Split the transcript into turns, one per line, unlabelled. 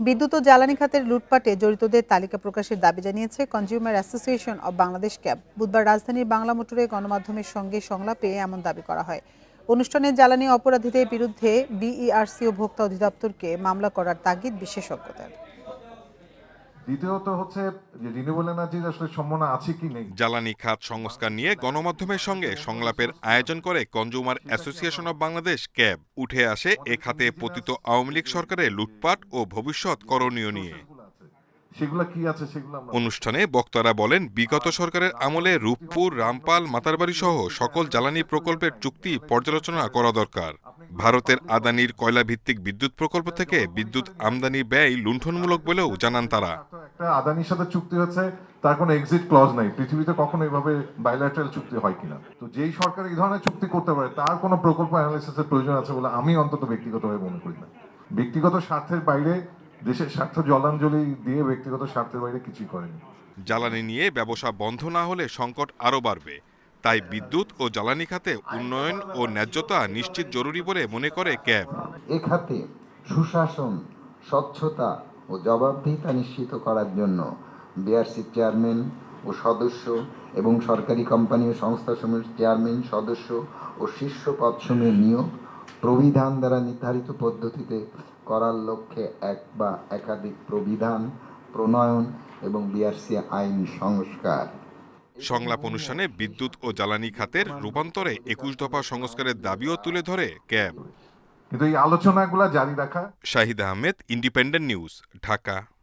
বিদ্যুৎ ও জ্বালানি খাতের লুটপাটে জড়িতদের তালিকা প্রকাশের দাবি জানিয়েছে consumer association of Bangladesh CAB. বুধবার রাজধানীর বাংলা মোটরে গণমাধ্যমের সঙ্গে সংলাপে এমন দাবি করা হয়। অনুষ্ঠানে জ্বালানি অপরাধীদের বিরুদ্ধে বিইআরসি ও ভোক্তা অধিদপ্তরকে মামলা করার তাগিদ বিশেষজ্ঞদের।
দ্বিতীয়ত হচ্ছে যে রিনিউয়েবল এনার্জির আসলে সম্ভাবনা আছে কি নেই?
জ্বালানি খাত সংস্কার নিয়ে গণমাধ্যমের সঙ্গে সংলাপের আয়োজন করে consumer association of Bangladesh CAB উঠে আসে এ খাতে পতিত আওয়ামী লীগ সরকারের লুটপাট ও ভবিষ্যৎ করণীয় নিয়ে।
সেগুলো কি আছে সেগুলো
অনুষ্ঠানে বক্তারা বলেন বিগত সরকারের আমলে রূপপুর রামপাল মাতারবাড়ি সহ সকল জ্বালানি প্রকল্পের চুক্তি পর্যালোচনা করা দরকার। ভারতের আদানির কয়লা ভিত্তিক বিদ্যুৎ প্রকল্প থেকে বিদ্যুৎ আমদানি ব্যয় লুণ্ঠনমূলক বলেও জানান তারা।
তো একটা আদানির সাথে চুক্তি হচ্ছে তার কোনো এক্সিট ক্লজ নাই। পৃথিবীতে কখনো এইভাবে বাইল্যাটারাল চুক্তি হয় কিনা? তো যেই সরকার এই ধরনের চুক্তি করতে পারে তার কোনো প্রকল্প অ্যানালিসিসের প্রয়োজন আছে বলে আমি অন্তত ব্যক্তিগতভাবে মনে করি না। ব্যক্তিগত স্বার্থের বাইরে দেশের স্বার্থ জলাঞ্জলি দিয়ে ব্যক্তিগত স্বার্থের বাইরে কিছুই করেনি।
জ্বালানি নিয়ে ব্যবসা বন্ধ না হলে সংকট আরও বাড়বে। তাই বিদ্যুৎ ও জ্বালানি খাতে উন্নয়ন ও ন্যায্যতা নিশ্চিত জরুরি বলে মনে করে ক্যাব।
এ খাতে সুশাসন, স্বচ্ছতা ও জবাবদিহিতা নিশ্চিত করার জন্য বিআরসি চেয়ারম্যান ও সদস্য এবং সরকারি কোম্পানি ও সংস্থাসমূহের চেয়ারম্যান, সদস্য ও শীর্ষ পদসমূহের নিয়োগ প্রবিধান দ্বারা নির্ধারিত পদ্ধতিতে করার লক্ষ্যে এক বা একাধিক প্রবিধান, প্রণয়ন এবং বিআরসি আইন সংস্কার।
সংলাপ অনুষ্ঠানে বিদ্যুৎ ও জ্বালানি খাতের রূপান্তরে একুশ দফা সংস্কারের দাবিও তুলে ধরে ক্যাব
কিন্তু এই আলোচনাগুলো জারি রাখা
শাহিদ আহমেদ ইন্ডিপেন্ডেন্ট নিউজ ঢাকা।